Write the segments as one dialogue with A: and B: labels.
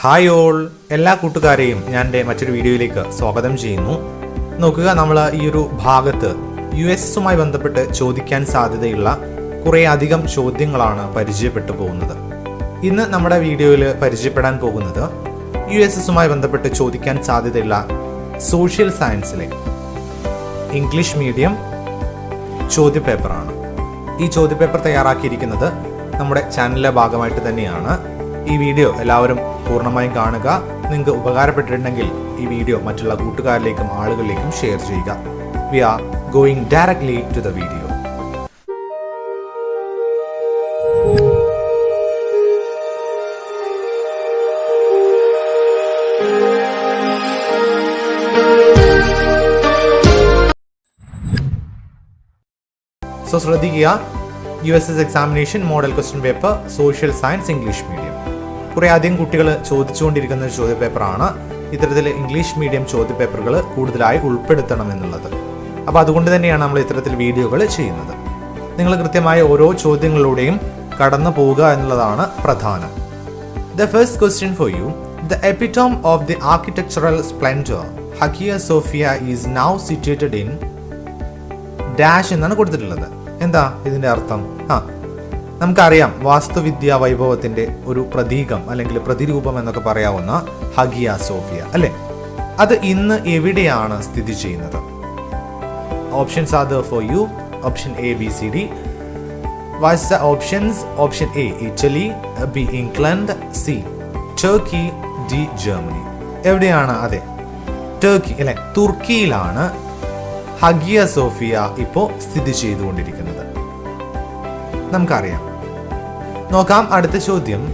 A: Hi all എല്ലാ കൂട്ടുകാരെയും ഞാൻ എന്റെ മറ്റൊരു വീഡിയോയിലേക്ക് സ്വാഗതം ചെയ്യുന്നു. നോക്കുക നമ്മൾ ഈ ഒരു ഭാഗത്ത് യു എസ് എസുമായി ബന്ധപ്പെട്ട് ചോദിക്കാൻ സാധ്യതയുള്ള കുറേ അധികം ചോദ്യങ്ങളാണ് പരിചയപ്പെട്ടു പോകുന്നത്. ഇന്ന് നമ്മുടെ വീഡിയോയിൽ പരിചയപ്പെടാൻ പോകുന്നത് യു എസ് എസുമായി ബന്ധപ്പെട്ട് ചോദിക്കാൻ സാധ്യതയുള്ള സോഷ്യൽ സയൻസിലെ ഇംഗ്ലീഷ് മീഡിയം ചോദ്യപേപ്പറാണ്. ഈ ചോദ്യപേപ്പർ തയ്യാറാക്കിയിരിക്കുന്നത് നമ്മുടെ ചാനലിലെ ഭാഗമായിട്ട് തന്നെയാണ്. ഈ വീഡിയോ എല്ലാവരും പൂർണമായും കാണുക. നിങ്ങൾക്ക് ഉപകാരപ്പെട്ടിട്ടുണ്ടെങ്കിൽ ഈ വീഡിയോ മറ്റുള്ള കൂട്ടുകാരിലേക്കും ആളുകളിലേക്കും ഷെയർ ചെയ്യുക. We are going directly to the video so ശ്രദ്ധിക്കുക. U S S examination model question paper social science English medium കുറേ അധികം കുട്ടികൾ ചോദിച്ചുകൊണ്ടിരിക്കുന്ന ഒരു ചോദ്യപേപ്പറാണ്. ഇത്തരത്തിൽ ഇംഗ്ലീഷ് മീഡിയം ചോദ്യപേപ്പറുകൾ കൂടുതലായി ഉൾപ്പെടുത്തണം എന്നുള്ളത് അപ്പോൾ അതുകൊണ്ട് തന്നെയാണ് നമ്മൾ ഇത്തരത്തിൽ വീഡിയോകൾ ചെയ്യുന്നത്. നിങ്ങൾ കൃത്യമായ ഓരോ ചോദ്യങ്ങളിലൂടെയും കടന്നു പോവുക എന്നുള്ളതാണ് പ്രധാനം. The first question for you the epitome of the architectural splendour Hagia Sophia is now situated in dash എന്നാണ് കൊടുത്തിട്ടുള്ളത്. എന്താ ഇതിന്റെ അർത്ഥം? ആ നമുക്കറിയാം വാസ്തുവിദ്യ വൈഭവത്തിന്റെ ഒരു പ്രതീകം അല്ലെങ്കിൽ പ്രതിരൂപം എന്നൊക്കെ പറയാവുന്ന ഹഗിയ സോഫിയ അല്ലെ? അത് ഇന്ന് എവിടെയാണ് സ്ഥിതി ചെയ്യുന്നത്? Options are for you option A B C D what's the options option A Italy B England C Turkey D Germany എവിടെയാണ്? അതെ. ടർക്കി അല്ലെ? തുർക്കിയിലാണ് ഹഗിയ സോഫിയ ഇപ്പോൾ സ്ഥിതി ചെയ്തുകൊണ്ടിരിക്കുന്നത്. നമുക്കറിയാം. നോക്കാം അടുത്ത ചോദ്യം.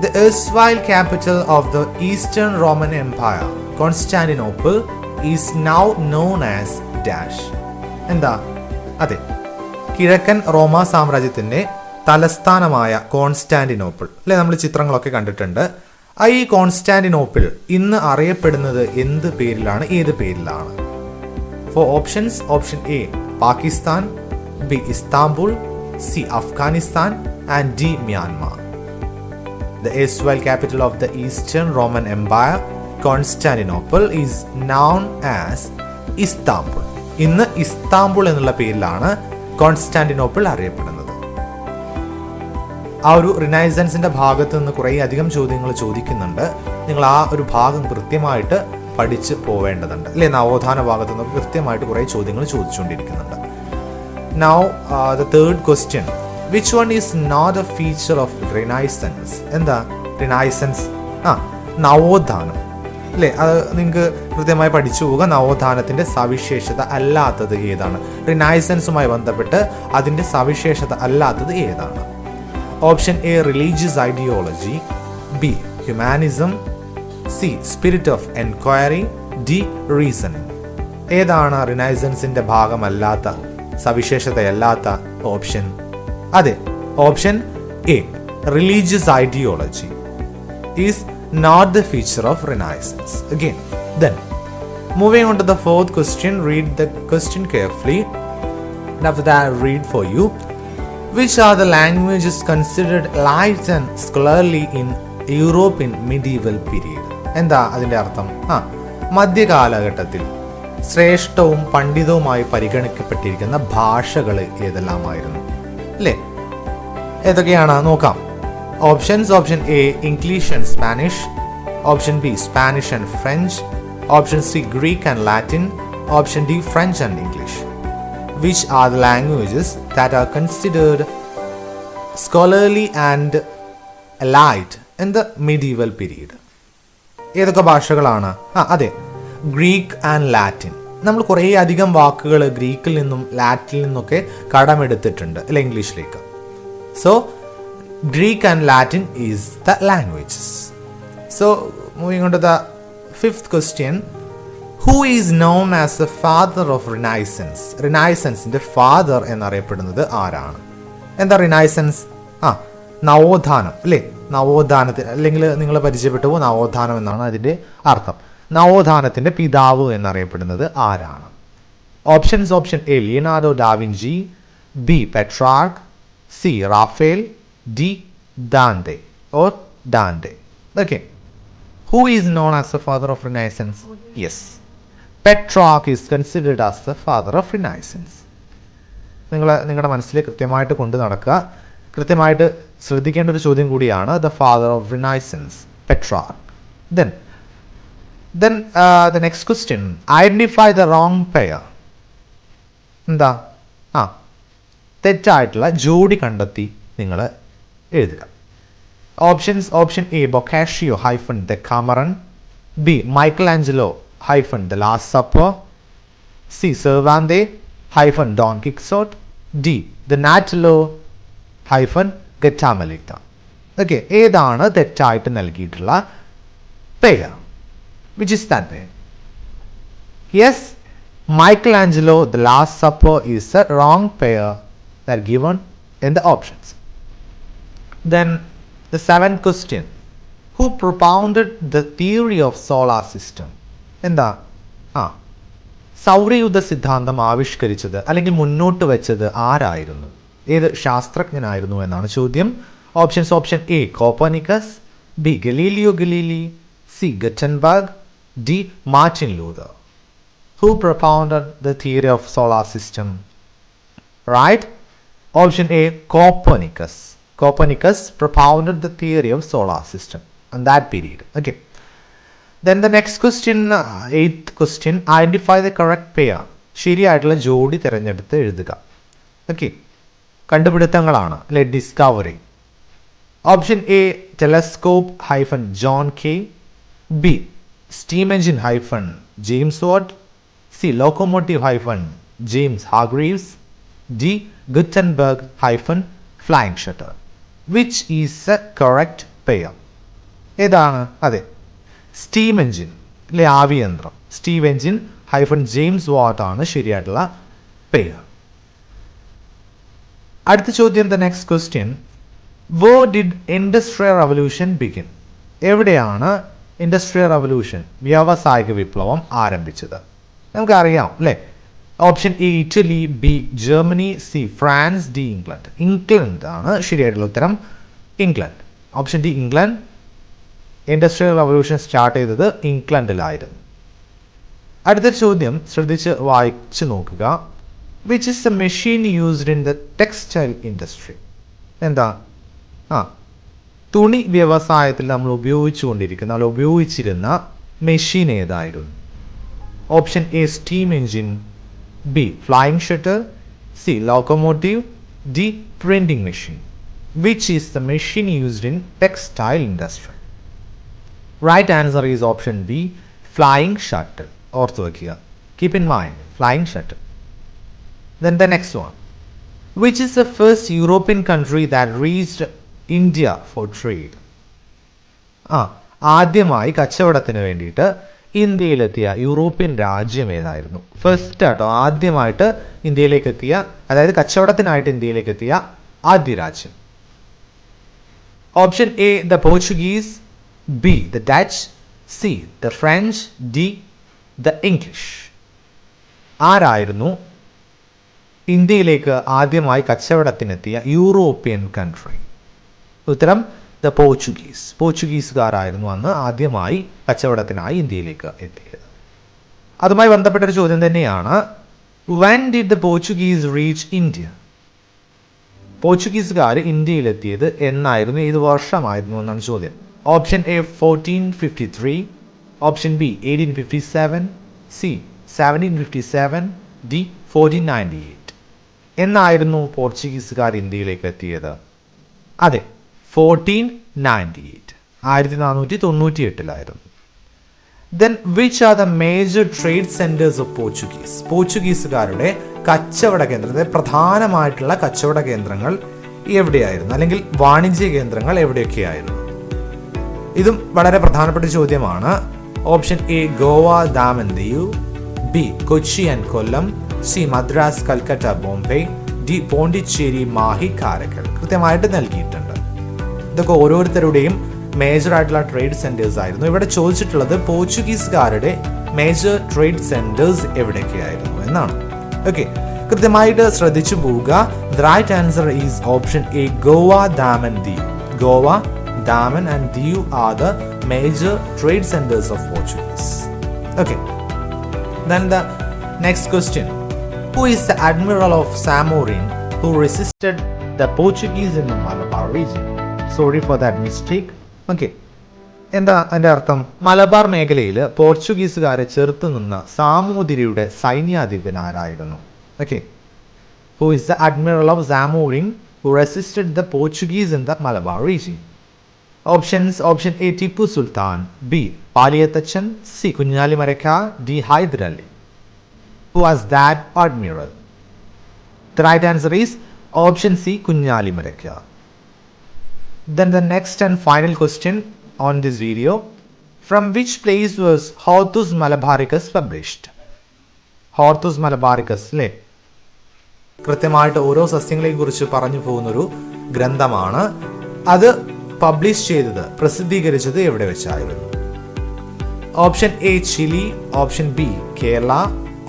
A: The erstwhile capital of the Eastern Roman Empire Constantinople is now known as dash എന്താ? അതെ. കിഴക്കൻ റോമ സാമ്രാജ്യത്തിന്റെ തലസ്ഥാനമായ കോൺസ്റ്റാന്റിനോപ്പിൾ. അല്ലെ? നമ്മൾ ചിത്രങ്ങളൊക്കെ കണ്ടിട്ടുണ്ട്. ഈ കോൺസ്റ്റാന്റിനോപ്പിൾ ഇന്ന് അറിയപ്പെടുന്നത് എന്ത് പേരിലാണ്? ഏത് പേരിലാണ്? Four options option A Pakistan B Istanbul C Afghanistan, and D, Myanmar. The erstwhile capital of the Eastern Roman Empire, Constantinople, is known as Istanbul. ഇന്ന് ഇസ്താംബുൾ എന്നുള്ള പേരിലാണ് കോൺസ്റ്റാന്റിനോപ്പിൾ അറിയപ്പെടുന്നത്. ആ ഒരു റിനൈസൻസിന്റെ ഭാഗത്ത് നിന്ന് കുറേ അധികം ചോദ്യങ്ങൾ ചോദിക്കുന്നുണ്ട്. നിങ്ങൾ ആ ഒരു ഭാഗം കൃത്യമായിട്ട് പഠിച്ച് പോവേണ്ടതുണ്ട്. അല്ലെ? നവോത്ഥാന ഭാഗത്ത് നിന്ന് കൃത്യമായിട്ട് കുറേ ചോദ്യങ്ങൾ ചോദിച്ചുകൊണ്ടിരിക്കുന്നുണ്ട്. Now the third question which one is not a feature of Renaissance എന്താ? റിനൈസൻസ് ആ നവോത്ഥാനം. അല്ലേ അത് നിങ്ങൾക്ക് കൃത്യമായി പഠിച്ചു പോവുക. നവോത്ഥാനത്തിന്റെ സവിശേഷത അല്ലാത്തത് ഏതാണ്? റിനൈസൻസുമായി ബന്ധപ്പെട്ട് അതിന്റെ സവിശേഷത അല്ലാത്തത് ഏതാണ്? Option A religious ideology B humanism C spirit of enquiry D reasoning ഏതാണ് റിനൈസൻസിന്റെ ഭാഗമല്ലാത്ത സവിശേഷതയല്ലാത്ത ഓപ്ഷൻ അതെ option A religious ideology is not the feature of Renaissance again then moving on to the fourth question read the question carefully after that I read for you. Which are the languages considered light and scholarly in period in medieval period? എന്താ അതിന്റെ അർത്ഥം? ആ മധ്യകാലഘട്ടത്തിൽ ശ്രേഷ്ഠവും പണ്ഡിതവുമായി പരിഗണിക്കപ്പെട്ടിരിക്കുന്ന ഭാഷകൾ ഏതെല്ലാമായിരുന്നു? അല്ലേ? ഏതൊക്കെയാണ്? നോക്കാം. Options option A English and Spanish option B Spanish and French option C Greek and Latin option D French and English which are the languages that are considered scholarly and light in the medieval period ഏതൊക്കെ ഭാഷകളാണ്? ആ അതെ. Greek and Latin നമ്മൾ കുറേ അധികം വാക്കുകൾ ഗ്രീക്കിൽ നിന്നും ലാറ്റിനിൽ നിന്നൊക്കെ കടമെടുത്തിട്ടുണ്ട് അല്ലെ ഇംഗ്ലീഷിലേക്ക്. So Greek and Latin is the languages so moving on to the fifth question who is known as the father of Renaissance റിനൈസൻസിന്റെ father എന്നറിയപ്പെടുന്നത് ആരാണ്? എന്താ റിനൈസൻസ് ആ നവോത്ഥാനം അല്ലേ? നവോത്ഥാനത്തിന് അല്ലെങ്കിൽ നിങ്ങൾ പരിചയപ്പെട്ടു നവോത്ഥാനം എന്നാണ് അതിന്റെ അർത്ഥം. നവോത്ഥാനത്തിന്റെ പിതാവ് എന്നറിയപ്പെടുന്നത് ആരാണ്? Options option A Leonardo da Vinci B Petrarch C Raphael D Dante or Dante okay who is known as a father of Renaissance yes Petrarch is considered as a father of Renaissance നിങ്ങൾ നിങ്ങളുടെ മനസ്സിൽ കൃത്യമായിട്ട് കൊണ്ടു നടക്കുക. കൃത്യമായിട്ട് ശ്രദ്ധിക്കേണ്ട ഒരു ചോദ്യം കൂടിയാണ് the father of Renaissance Petrarch then then the next question identify the wrong pair എന്താ? ആ. തെറ്റായിട്ടുള്ള ജോഡി കണ്ടെത്തി നിങ്ങൾ എഴുതുക. Options option A Boccaccio hyphen the Decameron B Michelangelo hyphen the Last Supper C Cervantes hyphen Don Quixote D Donatello hyphen Gattamelata okay ഏതാണ് തെറ്റായിട്ട് നൽകിയിട്ടുള്ള പേര് വിച്ച് is that പേര് Yes, Michelangelo, The Last Supper is the wrong pair that are given in the options. Then the seventh question. Who propounded the theory of solar system? എന്താ ആ സൗരയുദ്ധ സിദ്ധാന്തം ആവിഷ്കരിച്ചത് അല്ലെങ്കിൽ മുന്നോട്ട് വെച്ചത് ആരായിരുന്നു ഏത് ശാസ്ത്രജ്ഞനായിരുന്നു എന്നാണ് ചോദ്യം options option A Copernicus B Galileo Galilei C Gutenberg D Martin Luther, who propounded the theory of solar system right option a copernicus copernicus propounded the theory of solar system in that period okay the next question uh, eighth question identify the correct pair ശരിയായിട്ടുള്ള ജോഡി തിരഞ്ഞെടുത്ത് എഴുതുക okay കണ്ടുപിടുത്തങ്ങളാണ് അല്ലെ discovery option A telescope hyphen John Kay B steam engine hyphen James Watt C locomotive hyphen James Hargreaves D Gutenberg hyphen flying shutter which is a correct pair ഏതാണ്? അതെ. Steam engine അല്ലെ ആവിയന്ത്രം steam engine hyphen James Watt ആണ് ശരിയായിട്ടുള്ള pair അടുത്ത ചോദ്യം the next question where did industrial revolution begin എവിടെയാണ് industrial revolution വ്യാവസായിക വിപ്ലവം ആരംഭിച്ചത്. നമുക്കറിയാം അല്ലേ? Option A Italy B Germany C France D England England ആണ് ശരിയായിട്ടുള്ള ഉത്തരം. England option D England industrial revolution start ചെയ്തത് ഇംഗ്ലണ്ടിലായിരുന്നു അടുത്ത ചോദ്യം ശ്രദ്ധിച്ച് വായിച്ചു നോക്കുക. Which is a machine used in the textile industry എന്താ? ആ തുണി വ്യവസായത്തിൽ നമ്മൾ ഉപയോഗിച്ചുകൊണ്ടിരിക്കുന്ന നമ്മൾ ഉപയോഗിച്ചിരുന്ന മെഷീൻ ഏതായിരുന്നു? Option A steam engine B flying shutter C locomotive D printing machine which is the machine used in textile industry right answer is option B flying shuttle ഓർത്ത് വയ്ക്കുക keep in mind flying shuttle then the next one which is the first European country that reached India for trade ആ ആദ്യമായി കച്ചവടത്തിന് വേണ്ടിയിട്ട് ഇന്ത്യയിലെത്തിയ European രാജ്യം ഏതായിരുന്നു? First ആട്ടോ ആദ്യമായിട്ട് ഇന്ത്യയിലേക്ക് എത്തിയ അതായത് കച്ചവടത്തിനായിട്ട് ഇന്ത്യയിലേക്ക് എത്തിയ ആദ്യ രാജ്യം. Option A the Portuguese B the Dutch C the French D the English ആരായിരുന്നു ഇന്ത്യയിലേക്ക് ആദ്യമായി കച്ചവടത്തിനെത്തിയ യൂറോപ്യൻ കൺട്രി ഉത്തരം ദ പോർച്ചുഗീസ്. പോർച്ചുഗീസുകാരായിരുന്നു അന്ന് ആദ്യമായി കച്ചവടത്തിനായി ഇന്ത്യയിലേക്ക് എത്തിയത്. അതുമായി ബന്ധപ്പെട്ട ഒരു ചോദ്യം തന്നെയാണ് when did the Portuguese reach India പോർച്ചുഗീസുകാർ ഇന്ത്യയിലെത്തിയത് എന്നായിരുന്നു ഏത് വർഷമായിരുന്നു എന്നാണ് ചോദ്യം. Option A fourteen fifty three option B eighteen fifty seven C seventeen fifty seven D fourteen ninety eight എന്നായിരുന്നു പോർച്ചുഗീസുകാർ ഇന്ത്യയിലേക്ക് എത്തിയത്? അതെ ഫോർട്ടീൻ നയന്റി എയ്റ്റ് ആയിരത്തി നാനൂറ്റി തൊണ്ണൂറ്റി എട്ടിലായിരുന്നു then which are the major trade centres of Portuguese പോർച്ചുഗീസുകാരുടെ കച്ചവട കേന്ദ്രത്തെ പ്രധാനമായിട്ടുള്ള കച്ചവട കേന്ദ്രങ്ങൾ എവിടെയായിരുന്നു? അല്ലെങ്കിൽ വാണിജ്യ കേന്ദ്രങ്ങൾ എവിടെയൊക്കെയായിരുന്നു? ഇതും വളരെ പ്രധാനപ്പെട്ട ചോദ്യമാണ്. Option A Goa Daman Diu B Kochi and Kollam. C Madras Calcutta Bombay. D Pondicherry Mahe Karaikal. കൃത്യമായിട്ട് നൽകിയിട്ടുണ്ട്. ഇതൊക്കെ ഓരോരുത്തരുടെയും മേജർ ആയിട്ടുള്ള ട്രേഡ് സെന്റേഴ്സ് ആയിരുന്നു. ഇവിടെ ചോദിച്ചിട്ടുള്ളത് പോർച്ചുഗീസുകാരുടെ മേജർ ട്രേഡ് സെന്റേഴ്സ് എവിടെയൊക്കെയായിരുന്നു എന്നാണ്. ഓക്കെ കൃത്യമായിട്ട് ശ്രദ്ധിച്ചു പോവുക. The right answer is option A Goa Daman ദ്വീപ് ഗോവ ദാമൻ ആൻഡ് ദ്വീപ് are the major trade centres of Portuguese okay then next question who is the admiral of Zamorin who resisted the Portuguese in the region Sorry for that mistake okay എന്താ അതിന്റെ അർത്ഥം? മലബാർ മേഖലയിൽ പോർച്ചുഗീസുകാരെ ചെറുത്തു നിന്ന സാമൂതിരിയുടെ സൈന്യാധിപൻ ആരായിരുന്നു? Okay who is the admiral of Zamorin who resisted the Portuguese in the Malabar region options option A Tipu Sultan B Paliyathachan C Kunjali Marakkar D Hyder Ali who was that admiral the right answer is option C Kunjali Marakkar Then the next and final question on this video. From which place was Hortus Malabaricus published? Hortus Malabaricus അല്ലേ കൃത്യമായിട്ട് ഓരോ സസ്യങ്ങളെയും കുറിച്ച് പറഞ്ഞു പോകുന്നൊരു ഗ്രന്ഥമാണ് അത് publish ചെയ്തത് പ്രസിദ്ധീകരിച്ചത് എവിടെ വെച്ചായിരുന്നു? Option A Chile option B Kerala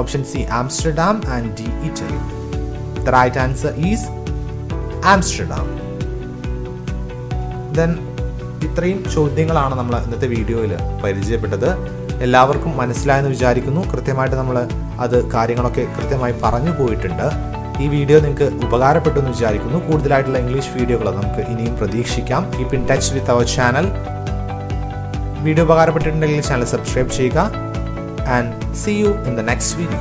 A: option C Amsterdam and D Italy the right answer is Amsterdam then ഇത്രയും ചോദ്യങ്ങളാണ് നമ്മൾ ഇന്നത്തെ വീഡിയോയിൽ പരിചയപ്പെട്ടത്. എല്ലാവർക്കും മനസ്സിലായെന്ന് വിചാരിക്കുന്നു. കൃത്യമായിട്ട് നമ്മൾ അത് കാര്യങ്ങളൊക്കെ കൃത്യമായി പറഞ്ഞു പോയിട്ടുണ്ട്. ഈ വീഡിയോ നിങ്ങൾക്ക് ഉപകാരപ്പെട്ടു എന്ന് വിചാരിക്കുന്നു. കൂടുതലായിട്ടുള്ള ഇംഗ്ലീഷ് വീഡിയോകൾ നമുക്ക് ഇനിയും പ്രതീക്ഷിക്കാം. Keep in touch with our channel video ഉപകാരപ്പെട്ടിട്ടുണ്ടെങ്കിൽ channel subscribe ചെയ്യുക. And see you in the next video